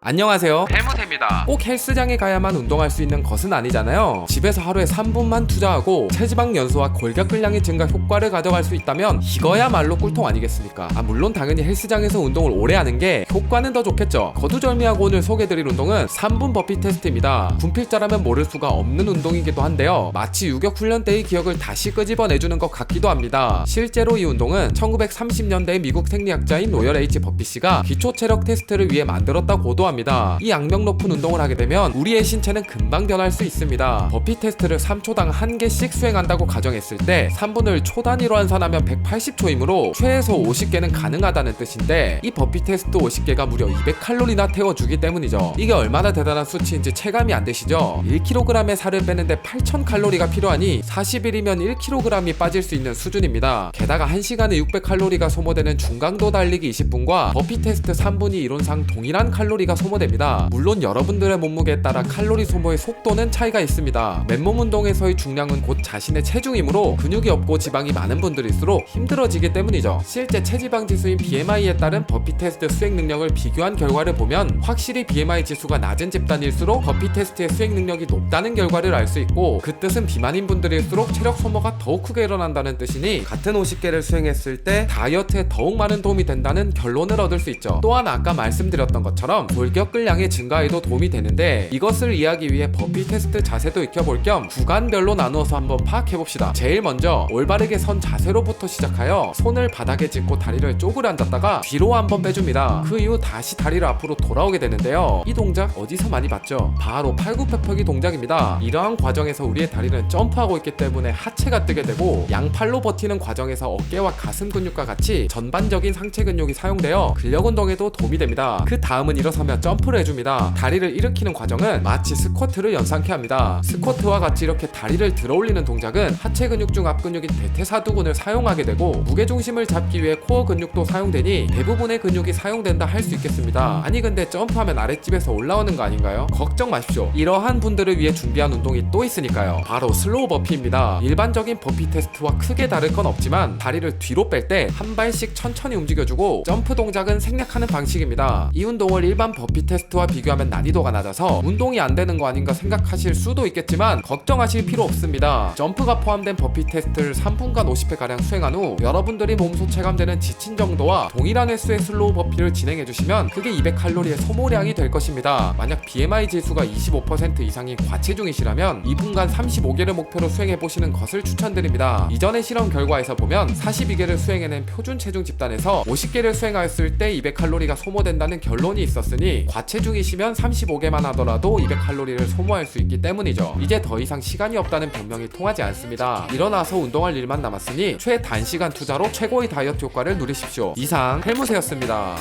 안녕하세요. 해무새입니다. 꼭 헬스장에 가야만 운동할 수 있는 것은 아니잖아요. 집에서 하루에 3분만 투자하고 체지방 연소와 골격근량의 증가 효과를 가져갈 수 있다면 이거야말로 꿀통 아니겠습니까? 아 물론 당연히 헬스장에서 운동을 오래 하는 게 효과는 더 좋겠죠. 거두절미하고 오늘 소개드릴 운동은 3분 버피 테스트입니다. 군필자라면 모를 수가 없는 운동이기도 한데요. 마치 유격 훈련 때의 기억을 다시 끄집어내주는 것 같기도 합니다. 실제로 이 운동은 1930년대 미국 생리학자인 로열 H 버피 씨가 기초 체력 테스트를 위해 만들었다 고도 합니다. 이 악명 높은 운동을 하게 되면 우리의 신체는 금방 변할 수 있습니다. 버피 테스트를 3초당 1개씩 수행한다고 가정했을 때 3분을 초 단위로 환산하면 180초이므로 최소 50개는 가능하다는 뜻인데 이 버피 테스트 50개가 무려 200칼로리나 태워주기 때문이죠. 이게 얼마나 대단한 수치인지 체감이 안 되시죠? 1kg의 살을 빼는데 8,000칼로리가 필요하니 40일이면 1kg이 빠질 수 있는 수준입니다. 게다가 1시간에 600칼로리가 소모되는 중강도 달리기 20분과 버피 테스트 3분이 이론상 동일한 칼로리가 소모됩니다. 물론 여러분들의 몸무게에 따라 칼로리 소모의 속도는 차이가 있습니다. 맨몸 운동에서의 중량은 곧 자신의 체중이므로 근육이 없고 지방이 많은 분들일수록 힘들어지기 때문이죠. 실제 체지방 지수인 BMI에 따른 버피 테스트 수행 능력을 비교한 결과를 보면 확실히 BMI 지수가 낮은 집단일수록 버피 테스트의 수행 능력이 높다는 결과를 알 수 있고 그 뜻은 비만인 분들일수록 체력 소모가 더욱 크게 일어난다는 뜻이니 같은 50개를 수행했을 때 다이어트에 더욱 많은 도움이 된다는 결론을 얻을 수 있죠. 또한 아까 말씀드렸던 것처럼 골 격근량의 증가에도 도움이 되는데 이것을 이해하기 위해 버피 테스트 자세도 익혀볼 겸 구간별로 나누어서 한번 파악해봅시다. 제일 먼저 올바르게 선 자세로부터 시작하여 손을 바닥에 짚고 다리를 쪼그려 앉았다가 뒤로 한번 빼줍니다. 그 이후 다시 다리를 앞으로 돌아오게 되는데요. 이 동작 어디서 많이 봤죠? 바로 팔굽혀펴기 동작입니다. 이러한 과정에서 우리의 다리는 점프하고 있기 때문에 하체가 뜨게 되고 양팔로 버티는 과정에서 어깨와 가슴 근육과 같이 전반적인 상체 근육이 사용되어 근력 운동에도 도움이 됩니다. 그 다음은 일어서며 점프를 해줍니다. 다리를 일으키는 과정은 마치 스쿼트를 연상케 합니다. 스쿼트와 같이 이렇게 다리를 들어 올리는 동작은 하체 근육 중 앞근육인 대퇴사두근을 사용하게 되고 무게 중심을 잡기 위해 코어 근육도 사용되니 대부분의 근육이 사용된다 할 수 있겠습니다. 아니 근데 점프하면 아랫집에서 올라오는 거 아닌가요? 걱정 마십시오. 이러한 분들을 위해 준비한 운동이 또 있으니까요. 바로 슬로우 버피입니다. 일반적인 버피 테스트와 크게 다를 건 없지만 다리를 뒤로 뺄 때 한 발씩 천천히 움직여주고 점프 동작은 생략하는 방식입니다. 이 운동을 일반 버피 테스트와 비교하면 난이도가 낮아서 운동이 안 되는 거 아닌가 생각하실 수도 있겠지만 걱정하실 필요 없습니다. 점프가 포함된 버피 테스트를 3분간 50회 가량 수행한 후 여러분들이 몸소 체감되는 지친 정도와 동일한 횟수의 슬로우 버피를 진행해 주시면 그게 200칼로리의 소모량이 될 것입니다. 만약 BMI 지수가 25% 이상인 과체중이시라면 2분간 35개를 목표로 수행해 보시는 것을 추천드립니다. 이전의 실험 결과에서 보면 42개를 수행해낸 표준 체중 집단에서 50개를 수행하였을 때 200칼로리가 소모된다는 결론이 있었으니 과체중이시면 35개만 하더라도 200칼로리를 소모할 수 있기 때문이죠. 이제 더 이상 시간이 없다는 변명이 통하지 않습니다. 일어나서 운동할 일만 남았으니 최단시간 투자로 최고의 다이어트 효과를 누리십시오. 이상 헬무세였습니다.